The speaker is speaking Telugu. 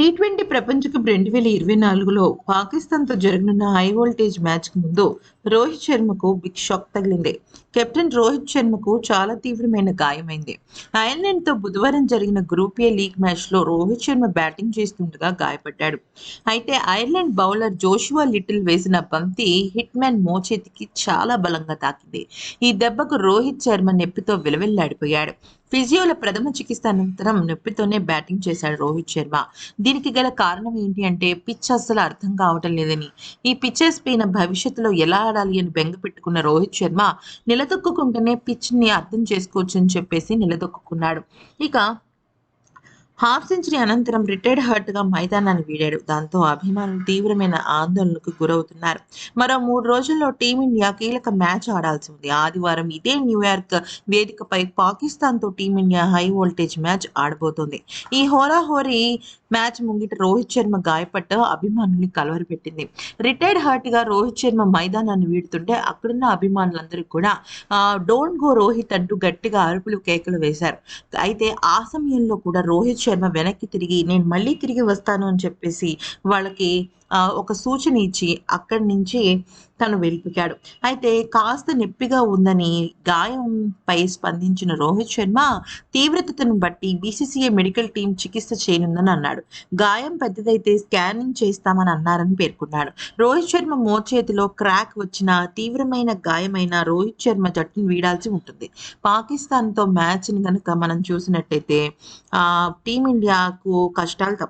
టీ ట్వంటీ ప్రపంచ కప్ రెండు వేల ఇరవై నాలుగులో పాకిస్తాన్తో జరగనున్న హై వోల్టేజ్ మ్యాచ్కు ముందు రోహిత్ శర్మకు బిగ్ షాక్ తగిలింది. కెప్టెన్ రోహిత్ శర్మకు చాలా తీవ్రమైన గాయమైంది. ఐర్లాండ్తో బుధవారం జరిగిన గ్రూప్ ఏ లీగ్ మ్యాచ్లో రోహిత్ శర్మ బ్యాటింగ్ చేస్తుండగా గాయపడ్డాడు. అయితే ఐర్లాండ్ బౌలర్ జోషువా లిటిల్ వేసిన బంతి హిట్ మ్యాన్ మోచేతికి చాలా బలంగా తాకింది. ఈ దెబ్బకు రోహిత్ శర్మ నొప్పితో విలవిల్లాడిపోయాడు. ఫిజియోల ప్రథమ చికిత్స అనంతరం నొప్పితోనే బ్యాటింగ్ చేశాడు రోహిత్ శర్మ. దీనికి గల కారణం ఏంటి అంటే పిచ్ అస్సలు అర్థం కావటం లేదని. ఈ పిచ్చెస్ పైన భవిష్యత్తులో ఎలా ఆడాలి అని బెంగ పెట్టుకున్న రోహిత్ శర్మ నిలదొక్కుంటేనే పిచ్ని అర్థం చేసుకోవచ్చు అని చెప్పేసి నిలదొక్కున్నాడు. ఇక హాఫ్ సెంచరీ అనంతరం రిటైర్డ్ హర్ట్గా మైదానాన్ని వీడాడు. దాంతో అభిమానులు తీవ్రమైన ఆందోళనకు గురవుతున్నారు. మరో మూడు రోజుల్లో టీమిండియా కీలక మ్యాచ్ ఆడాల్సి ఉంది. ఆదివారం ఇదే న్యూయార్క్ వేదికపై పాకిస్తాన్తో team India high voltage match ఆడబోతోంది. ఈ హోరాహోరీ మ్యాచ్ ముంగిట రోహిత్ శర్మ గాయపడ్డ అభిమానుల్ని కలవరపెట్టింది. రిటైర్డ్ హార్ట్గా రోహిత్ శర్మ మైదానాన్ని వీడుతుంటే అక్కడున్న అభిమానులందరూ కూడా డోంట్ గో రోహిత్ అంటూ గట్టిగా అరుపులు కేకలు వేశారు. అయితే ఆ సమయంలో కూడా రోహిత్ శర్మ వెనక్కి తిరిగి నేను మళ్ళీ తిరిగి వస్తాను అని చెప్పేసి వాళ్ళకి ఒక సూచన ఇచ్చి అక్కడి నుంచి తను వెళ్ళిపోయాడు. అయితే కాస్త నొప్పిగా ఉందని గాయంపై స్పందించిన రోహిత్ శర్మ తీవ్రతను బట్టి బీసీసీఐ మెడికల్ టీం చికిత్స చేయనుందని అన్నాడు. గాయం పెద్దదైతే స్కానింగ్ చేస్తామని అన్నారని పేర్కొన్నాడు. రోహిత్ శర్మ మోచేతిలో క్రాక్ వచ్చిన తీవ్రమైన గాయమైన రోహిత్ శర్మ జట్టును వీడాల్సి ఉంటుంది. పాకిస్తాన్తో మ్యాచ్ని కనుక మనం చూసినట్టయితే టీమిండియాకు కష్టాలు తప్పు